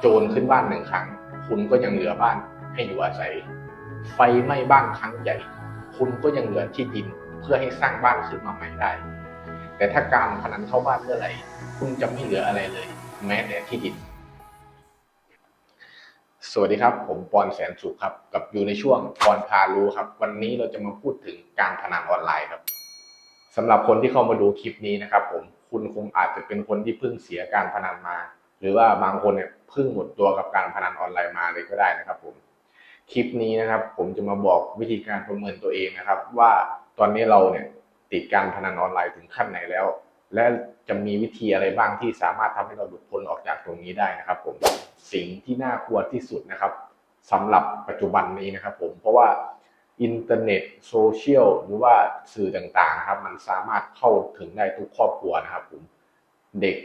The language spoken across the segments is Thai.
โจรขึ้นบ้านหนึ่งครั้ง คุณก็ยังเหลือบ้านให้อยู่อาศัย ไฟไหม้บ้านครั้งใหญ่ คุณก็ยังเหลือที่ดินเพื่อให้สร้างบ้านขึ้นมาใหม่ได้ แต่ถ้าการพนันเข้าบ้านเมื่อไหร่ คุณจะไม่เหลืออะไรเลย แม้แต่ที่ดิน สวัสดีครับ ผมปอนแสนสุขครับ กับอยู่ในช่วงปอนพารู้ครับ วันนี้เราจะมาพูดถึงการพนันออนไลน์ครับสำหรับคนที่เข้ามาดูคลิปนี้นะครับ ผมคุณคงอาจจะเป็นคนที่เพิ่งเสียการพนันมา หรือว่าบางคนเนี่ยพิ่งหมดตัวกับการพนันออนไลน์มาเลยก็ได้นะครับผมคลิปนี้นะครับ ผมจะมาบอกวิธีการประเมินตัวเองนะครับ ว่าตอนนี้เราเนี่ยติดการพนันออนไลน์ถึงขั้นไหนแล้ว และจะมีวิธีอะไรบ้างที่สามารถทำให้เราหลุดพ้นออกจากตรงนี้ได้นะครับ ผมสิ่งที่น่ากลัวที่สุดนะครับสำหรับปัจจุบันนี้นะครับ ผมเพราะว่าอินเทอร์เน็ตโซเชียลหรือว่าสื่อต่างๆนะครับ มันสามารถเข้าถึงได้ทุกครอบครัวนะครับ ผมเด็ก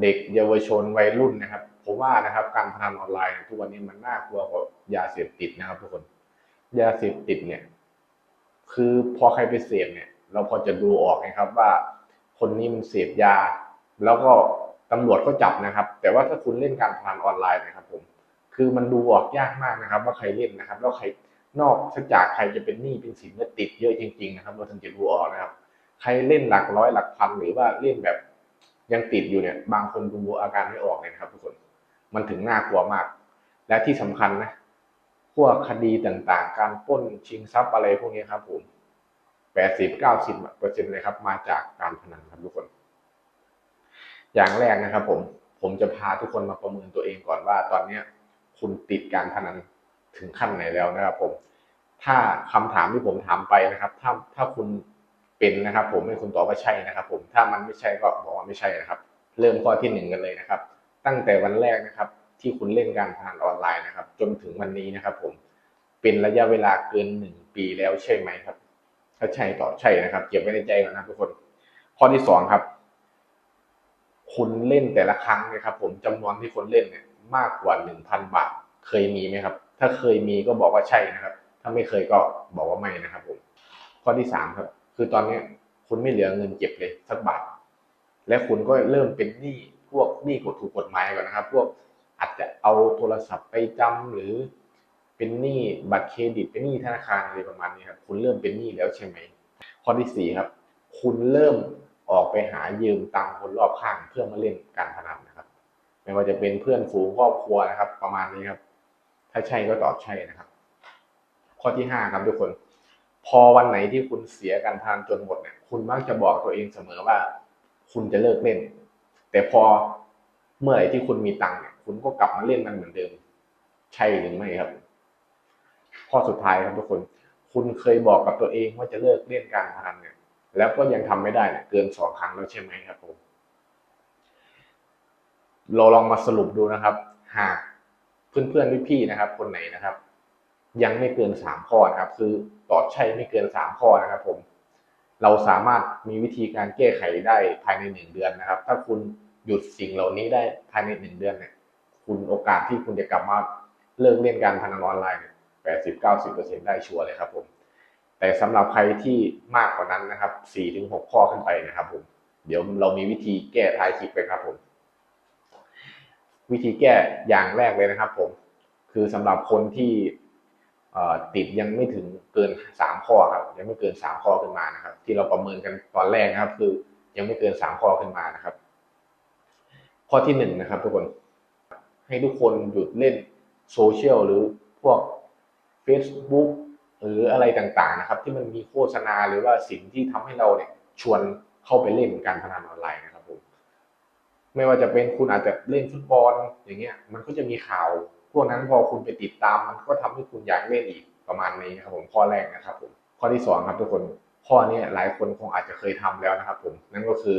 เด็กเยาวชนวัยรุ่นนะครับผมว่านะครับการพนันออนไลน์ทุกวันนี้มันน่ากลัวกว่ายาเสพติดนะครับทุกคนยาเสพติดเนี่ย คือพอใครไปเสพเนี่ย เราพอจะดูออกนะครับว่า คนนี้มันเสพยา แล้วก็ตำรวจก็จับนะครับ แต่ว่าถ้าคุณเล่นการพนันออนไลน์นะครับ ผม คือมันดูออกยากมากนะครับ ว่าใครเล่นนะครับ แล้วใครนอกจากใครจะเป็นหนี้เป็นสินและติดเยอะจริง ๆ นะครับ เราถึงจะดูออกนะครับ ใครเล่นหลักร้อยหลักพันหรือว่าเล่นแบบ ยังติดอยู่เนี่ย บางคนดูอาการไม่ออกเลยครับทุกคน มันถึงน่ากลัวมาก และที่สำคัญนะพวกคดีต่างๆ การป้นชิงทรัพย์อะไรพวกนี้ครับผมแปดสิบเก้าสิบเปอร์เซ็นต์เลยครับ มาจากการพนันครับทุกคน อย่างแรกนะครับ ผม ผมจะพาทุกคนมาประเมินตัวเองก่อนว่า ตอนเนี้ย คุณติดการพนันถึงขั้นไหนแล้วนะครับ ผม ถ้าคำถามที่ผมถามไปนะครับ ถ้าถ้าคุณ เป็นนะครับ ผมให้คุณตอบว่าใช่นะครับ ผมถ้ามันไม่ใช่ก็บอกว่าไม่ใช่นะครับ เริ่มข้อที่หนึ่งกันเลยนะครับ ตั้งแต่วันแรกนะครับ ที่คุณเล่นการพนันออนไลน์นะครับ จนถึงวันนี้นะครับ ผมเป็นระยะเวลาเกินหนึ่งปีแล้วใช่ไหมครับ ถ้าใช่ตอบใช่นะครับเก็บไว้ในใจก่อนนะทุกคน ข้อที่สองครับ คุณเล่นแต่ละครั้งนะครับ ผมจำนวนที่คนเล่นเนี่ย มากกว่าหนึ่งพันบาท เคยมีไหมครับ ถ้าเคยมีก็บอกว่าใช่นะครับ ถ้าไม่เคยก็บอกว่าไม่นะครับ ผม ข้อที่สามครับ คือตอนนี้คุณไม่เหลือเงินเก็บเลยสักบาท และคุณก็เริ่มเป็นหนี้พวกหนี้กฎถูกกฎหมายก่อนนะครับ พวกอาจจะเอาโทรศัพท์ไปจำหรือเป็นหนี้บัตรเครดิตเป็นหนี้ธนาคารอะไรประมาณนี้ครับ คุณเริ่มเป็นหนี้แล้วใช่ไหมข้อที่สี่ครับ คุณเริ่มออกไปหายืมตังค์คนรอบข้างเพื่อมาเล่นการพนันนะครับ ไม่ว่าจะเป็นเพื่อนฝูงครอบครัวนะครับ ประมาณนี้ครับ ถ้าใช่ก็ตอบใช่นะครับ ข้อที่ห้าครับทุกคน พอวันไหนที่คุณเสียการพนันจนหมดเนี่ย คุณมักจะบอกตัวเองเสมอว่า คุณจะเลิกเล่น แต่พอเมื่อไหร่ที่คุณมีตังค์เนี่ย คุณก็กลับมาเล่นมันเหมือนเดิม ใช่หรือไม่ครับ ข้อสุดท้ายครับทุกคน คุณเคยบอกกับตัวเองว่าจะเลิกเล่นการพนันเนี่ย แล้วก็ยังทำไม่ได้เนี่ยเกินสองครั้งแล้วใช่ไหมครับผมเราลองมาสรุปดูนะครับ หากเพื่อนๆพี่ๆนะครับ คนไหนนะครับ ยังไม่เกินสามข้อนะครับ คือตอบใช่ไม่เกินสามข้อนะครับผมเราสามารถมีวิธีการแก้ไขได้ภายในหนึ่งเดือนนะครับ ถ้าคุณหยุดสิ่งเหล่านี้ได้ภายในหนึ่งเดือนเนี่ยคุณโอกาสที่คุณจะกลับมาเลิกเล่นการพนันออนไลน์เนี่ยแปดสิบเก้าสิบเปอร์เซ็นได้ชัวร์เลยครับผม แต่สำหรับใครที่มากกว่านั้นนะครับสี่ถึงหกข้อขึ้นไปนะครับผมเดี๋ยวเรามีวิธีแก้ท้ายคลิปไปครับผม วิธีแก้อย่างแรกเลยนะครับผม คือสำหรับคนที่ ติดยังไม่ถึงเกินสามข้อครับยังไม่เกินสามข้อขึ้นมานะครับ ที่เราประเมินกันตอนแรกนะครับ คือยังไม่เกินสามข้อขึ้นมานะครับ ข้อที่หนึ่งนะครับ ทุกคนให้ทุกคนหยุดเล่นโซเชียลหรือพวก Facebook หรืออะไรต่างๆนะครับ ที่มันมีโฆษณาหรือว่าสิ่งที่ทำให้เราเนี่ยชวนเข้าไปเล่นการพนันออนไลน์นะครับผมไม่ว่าจะเป็นคุณอาจจะเล่นฟุตบอลอย่างเงี้ย มันก็จะมีข่าว วกนั้นพอคุณไปติดตามมันก็ทำให้คุณอยากเล่นอีกประมาณนี้ครับผมข้อแรกนะครับผมข้อที่สองครับทุกคนข้อนี้หลายคนคงอาจจะเคยทำแล้วนะครับผมนั่นก็คือ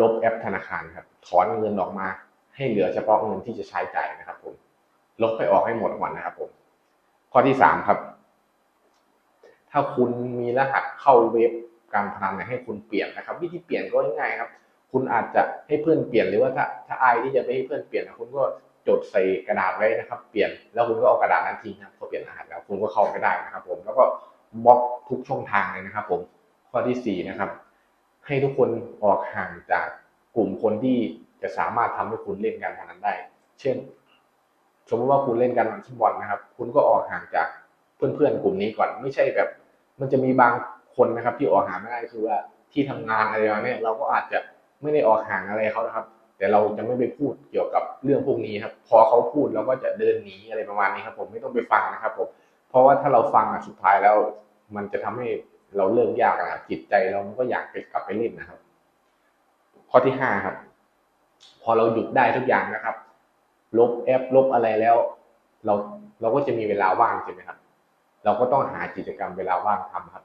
ลบแอปธนาคารครับถอนเงินออกมา ให้เหลือเฉพาะเงินที่จะใช้จ่ายนะครับ ผม ลบไปออกให้หมดก่อนนะครับผม ข้อที่สามครับ ถ้าคุณมีรหัสเข้าเว็บการพนันให้คุณเปลี่ยนนะครับ วิธีเปลี่ยนก็ง่ายครับ คุณอาจจะให้เพื่อนเปลี่ยนหรือว่าถ้าถ้าอายที่จะไปให้เพื่อนเปลี่ยนคุณก็ จดใส่กระดาษไว้นะครับ เปลี่ยนแล้วคุณก็เอากระดาษนั้นทิ้งครับพอเปลี่ยนรหัสแล้วคุณก็เข้าไม่ได้นะครับ ผมแล้วก็บล็อกทุกช่องทางเลยนะครับ ผมข้อที่สี่นะครับ ให้ทุกคนออกห่างจากกลุ่มคนที่จะสามารถทำให้คุณเล่นการพนันได้ เช่น สมมติว่าคุณเล่นการฟุตบอลนะครับ คุณก็ออกห่างจากเพื่อนๆกลุ่มนี้ก่อน ไม่ใช่แบบ มันจะมีบางคนนะครับ ที่ออกห่างไม่ได้คือว่าที่ทำงานอะไรเนี่ยเราก็อาจจะไม่ได้ออกห่างอะไรเขานะครับ แต่เราจะไม่ไปพูดเกี่ยวกับเรื่องพวกนี้ครับ พอเขาพูดเราก็จะเดินหนีอะไรประมาณนี้ครับผมไม่ต้องไปฟังนะครับผมเพราะว่าถ้าเราฟังอะสุดท้ายแล้ว มันจะทำให้เราเลิกยากนะครับจิตใจเรามันก็อยากไปกลับไปเล่นนะครับ ข้อที่ห้าครับ พอเราหยุดได้ทุกอย่างนะครับ ลบแอปลบอะไรแล้ว เราเราก็จะมีเวลาว่างใช่ไหมครับ เราก็ต้องหากิจกรรมเวลาว่างทำครับ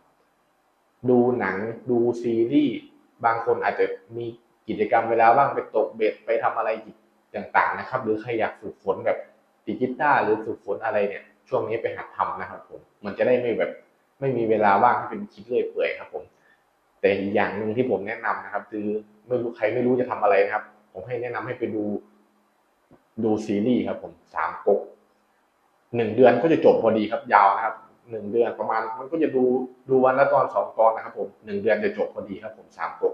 ดูหนังดูซีรีส์บางคนอาจจะมี กิจกรรมเวลาว่างไปตกเบ็ดไปทำอะไรต่างๆนะครับ หรือใครอยากฝึกฝนแบบดิจิตาร์หรือฝึกฝนอะไรเนี่ย ช่วงนี้ไปหัดทำนะครับผมมันจะได้ไม่แบบไม่มีเวลาว่างให้เป็นคิดเรื่อยเปื่อยครับ ผม แต่อีกอย่างหนึ่งที่ผมแนะนำนะครับ คือไม่รู้ใครไม่รู้จะทำอะไรนะครับ ผมให้แนะนำให้ไปดูดูซีรีส์ครับ ผมสามก๊กหนึ่งเดือนก็จะจบพอดีครับยาวนะครับหนึ่งเดือนประมาณมันก็จะดูดูวันละตอนสองตอนนะครับ ผมหนึ่งเดือนจะจบพอดีครับ ผมสามก๊ก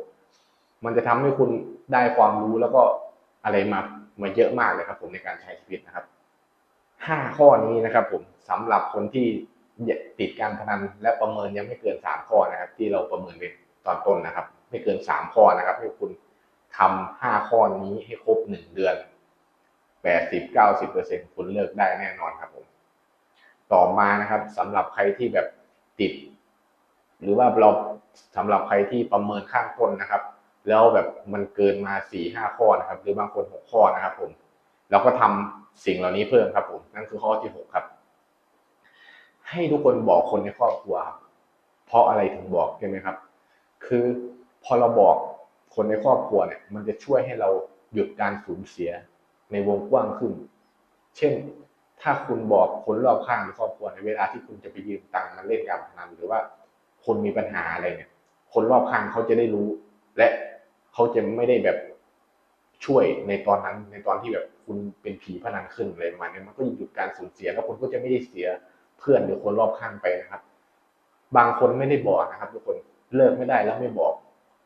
มันจะทำให้คุณได้ความรู้แล้วก็อะไรมามาเยอะมากเลยครับ ผมในการใช้ชีวิตนะครับห้าข้อนี้นะครับ ผมสำหรับคนที่ติดการพนันและประเมินยังไม่เกินสามข้อนะครับ ที่เราประเมินไปตอนต้นนะครับ ไม่เกินสามข้อนะครับให้คุณทำห้าข้อนี้ให้ครบหนึ่งเดือนแปดสิบเก้าสิบเปอร์เซ็นคุณเลิกได้แน่นอนครับผม ต่อมานะครับสำหรับใครที่แบบติด หรือว่าเราสำหรับใครที่ประเมินข้างต้นนะครับ แล้วแบบมันเกินมาสี่ห้าข้อนะครับ หรือบางคนหกข้อนะครับ ผม เราก็ทำสิ่งเหล่านี้เพิ่มครับ ผมนั่นคือข้อที่หกครับ ให้ทุกคนบอกคนในครอบครัวครับเพราะอะไรถึงบอกใช่ไหมครับ คือพอเราบอกคนในครอบครัวเนี่ย มันจะช่วยให้เราหยุดการสูญเสียในวงกว้างขึ้น เช่น ถ้าคุณบอกคนรอบข้างในครอบครัวในเวลาที่คุณจะไปยืมตังค์มาเล่นการพนันหรือว่าคนมีปัญหาอะไรเนี่ย คนรอบข้างเขาจะได้รู้ และ เขาจะไม่ได้แบบช่วยในตอนนั้นในตอนที่แบบคุณเป็นผีพนันขึ้นอะไรประมาณนี้มันก็หยุดการสูญเสีย แล้วคุณก็จะไม่ได้เสียเพื่อนหรือคนรอบข้างไปนะครับ บางคนไม่ได้บอกนะครับทุกคนเลิกไม่ได้แล้วไม่บอก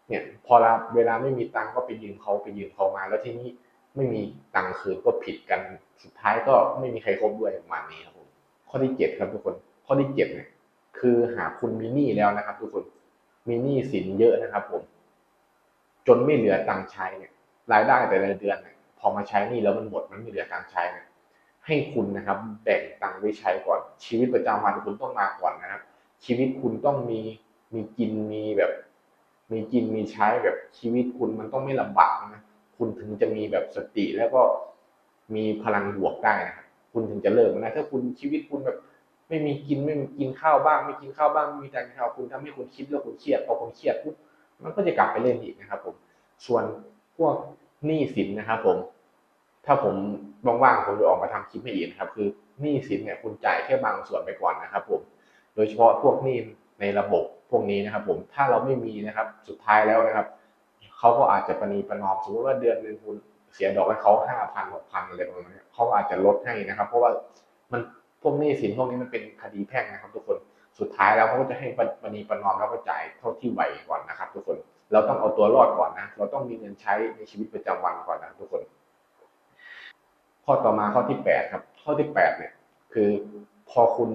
เนี่ย พอเวลาไม่มีตังก็ไปยืมเขาไปยืมเขามา แล้วที่นี้ไม่มีตังค์คืนก็ผิดกันสุดท้ายก็ไม่มีใครคบด้วยประมาณนี้ครับผมข้อที่เจ็ดครับทุกคน ข้อที่เจ็ดเนี่ยคือหาคุณมีหนี้แล้วนะครับ ทุกคนมีหนี้สินเยอะนะครับ ผม จนไม่เหลือตังค์ใช้เนี่ยรายได้แต่ละเดือนเนี่ยพอมาใช้หนี้แล้วมันหมดมันไม่เหลือตังค์ใช้เนี่ยให้คุณนะครับแบ่งตังค์ไว้ใช้ก่อน ชีวิตประจำวันคุณต้องมาก่อนนะครับ ชีวิตคุณต้องมีมีกินมีแบบ มีกินมีใช้แบบชีวิตคุณมันต้องไม่ลำบากนะคุณถึงจะมีแบบสติแล้วก็มีพลังบวกได้นะครับคุณถึงจะเลิกนะถ้าคุณชีวิตคุณแบบไม่มีกินไม่มีกินข้าวบ้าง ไม่กินข้าวบ้างไม่มีแต่ข้าวคุณทำให้คุณคิดแล้วคุณเครียดพอคุณเครียดปุ๊บ มันก็จะกลับไปเล่นอีกนะครับผมส่วนพวกหนี้สินนะครับผมถ้าผมว่างๆผมจะออกมาทำคลิปให้อีกนะครับ คือหนี้สินเนี่ยคุณจ่ายแค่บางส่วนไปก่อนนะครับผมโดยเฉพาะพวกหนี้ในระบบพวกนี้นะครับ ผมถ้าเราไม่มีนะครับสุดท้ายแล้วนะครับเขาก็อาจจะประนีประนอมสมมติว่าเดือนหนึ่งคุณเสียดอกให้เขาห้าพันหกพันอะไรประมาณนี้เขาอาจจะลดให้นะครับ เพราะว่ามันพวกหนี้สินพวกนี้มันเป็นคดีแพ่งนะครับ ทุกคน สุดท้ายแล้วเขาก็จะให้ประนีประนอมแล้วก็จ่ายเท่าที่ไหวก่อนนะครับ ทุกคนเราต้องเอาตัวรอดก่อนนะ เราต้องมีเงินใช้ในชีวิตประจำวันก่อนนะทุกคน ข้อต่อมาข้อที่แปดครับ ข้อที่แปดเนี่ย คือพอคุณ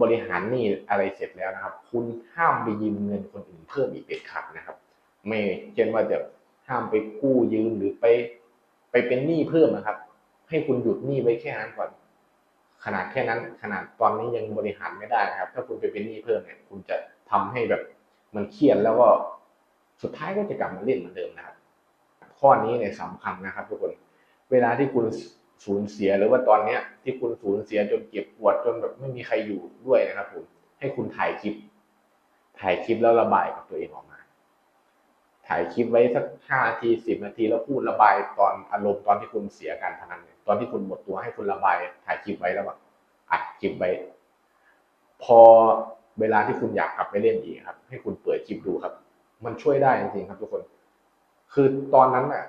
บริหารหนี้อะไรเสร็จแล้วนะครับ คุณห้ามไปยืมเงินคนอื่นเพิ่มอีกเด็ดขาดนะครับ ไม่เช่นว่าจะห้ามไปกู้ยืมหรือไป ไปเป็นหนี้เพิ่มนะครับ ให้คุณหยุดหนี้ไว้แค่นั้นก่อน ขนาดแค่นั้น ขนาดตอนนี้ยังบริหารไม่ได้นะครับ ถ้าคุณไปเป็นหนี้เพิ่มเนี่ย คุณจะทำให้แบบมันเครียดแล้วก็สุดท้ายก็จะกลับมาเล่นเหมือนเดิมนะครับ ข้อนี้เนี่ยสำคัญนะครับทุกคน เวลาที่คุณสูญเสียหรือว่าตอนเนี้ย ที่คุณสูญเสียจนเก็บปวดจนแบบไม่มีใครอยู่ด้วยนะครับผมให้คุณถ่ายคลิป ถ่ายคลิปแล้วระบายกับตัวเองออกมา ถ่ายคลิปไว้สักห้านาทีสิบนาทีแล้วพูดระบายตอนอารมณ์ตอนที่คุณเสียการพนันเนี่ย ตอนที่คุณหมดตัวให้คุณระบายถ่ายคลิปไว้แล้วแบบอัดคลิปไว้ พอเวลาที่คุณอยากกลับไปเล่นอีกครับ ให้คุณเปิดคลิปดูครับ มันช่วยได้จริงๆครับทุกคน คือตอนนั้นน่ะ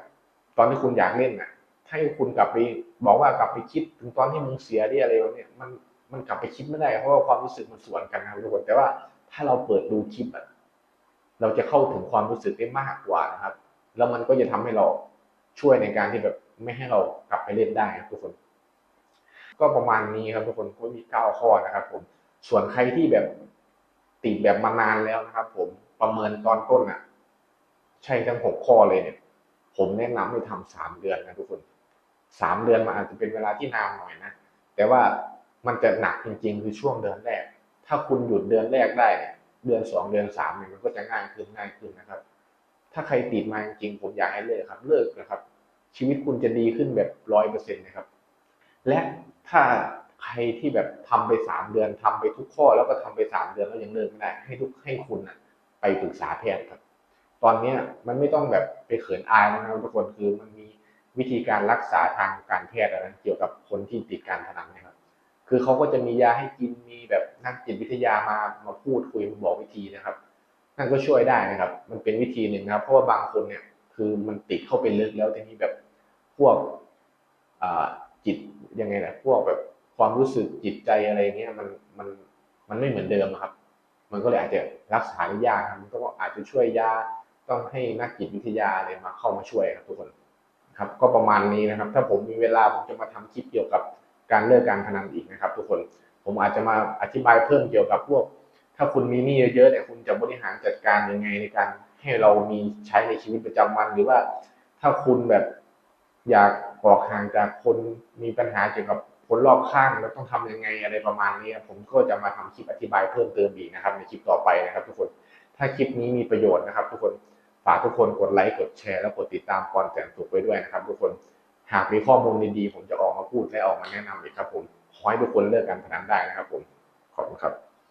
ตอนที่คุณอยากเล่นน่ะให้คุณกลับไปบอกว่ากลับไปคิดถึงตอนที่มึงเสียที่อะไรแบบนี้มันมันกลับไปคิดไม่ได้ เพราะว่าความรู้สึกมันสวนกันนะครับทุกคนแต่ว่าถ้าเราเปิดดูคลิปอะเราจะเข้าถึงความรู้สึกได้มากกว่านะครับ แล้วมันก็จะทำให้เราช่วยในการที่แบบ ไม่ให้เรากลับไปเล่นได้ครับทุกคน ก็ประมาณนี้ครับทุกคนก็มีเก้าข้อนะครับ ผม ส่วนใครที่แบบติดแบบมานานแล้วนะครับ ผมประเมินตอนต้นอะ ใช่ทั้งหกข้อเลยเนี่ย ผมแนะนำให้ทำสามเดือนนะทุกคนสามเดือนมันอาจจะเป็นเวลาที่นานหน่อยนะแต่ว่ามันจะหนักจริง ๆ คือช่วงเดือนแรก ถ้าคุณหยุดเดือนแรกได้เนี่ยเดือนสองเดือนสามเนี่ยมันก็จะง่ายขึ้นง่ายขึ้นนะครับ ถ้าใครติดมาจริงๆผมอยากให้เลิกครับ เลิกนะครับ ชีวิตคุณจะดีขึ้นแบบร้อยเปอร์เซ็นต์นะครับ และถ้าใครที่แบบทำไปสามเดือนทำไปทุกข้อแล้วก็ทำไปสามเดือนแล้วยังเลิกไม่ได้ให้ทุกให้คุณอะไปปรึกษาแพทย์ครับ ตอนเนี้ยมันไม่ต้องแบบไปเขินอายนะครับทุกคนคือมันมีวิธีการรักษาทางการแพทย์อะไรเกี่ยวกับคนที่ติดการพนันนะครับ คือเขาก็จะมียาให้กินมีแบบนักจิตวิทยามามาพูดคุยมาบอกวิธีนะครับนั่นก็ช่วยได้นะครับ มันเป็นวิธีหนึ่งนะครับ เพราะว่าบางคนเนี่ยคือมันติดเข้าไปลึกแล้วทีนี้แบบ พวกจิตยังไงนะพวกแบบความรู้สึกจิตใจอะไรเงี้ยมันมันมันไม่เหมือนเดิมครับ มันก็เลยอาจจะรักษาได้ยากครับมันก็อาจจะช่วยยาต้องให้นักจิตวิทยาอะไรมาเข้ามาช่วยครับทุกคนครับ ก็ประมาณนี้นะครับ ถ้าผมมีเวลาผมจะมาทำคลิปเกี่ยวกับการเลิกการพนันอีกนะครับ ทุกคนผมอาจจะมาอธิบายเพิ่มเกี่ยวกับพวก ถ้าคุณมีหนี้เยอะๆเนี่ยคุณจะบริหารจัดการยังไงในการให้เรามีใช้ในชีวิตประจำวันหรือว่า ถ้าคุณแบบ อยากออกห่างจากคนมีปัญหาเกี่ยวกับคนรอบข้างแล้วต้องทำยังไงอะไรประมาณนี้ผมก็จะมาทำคลิปอธิบายเพิ่มเติมอีกนะครับ ในคลิปต่อไปนะครับ ทุกคนถ้าคลิปนี้มีประโยชน์นะครับ ทุกคนฝากทุกคนกดไลค์กดแชร์แล้วกดติดตามกรแสนสุขไว้ด้วยนะครับ ทุกคนหากมีข้อมูลดีๆผมจะออกมาพูดและออกมาแนะนำอีกครับผมขอให้ทุกคนเลิกการพนันได้นะครับ ผมขอบคุณครับ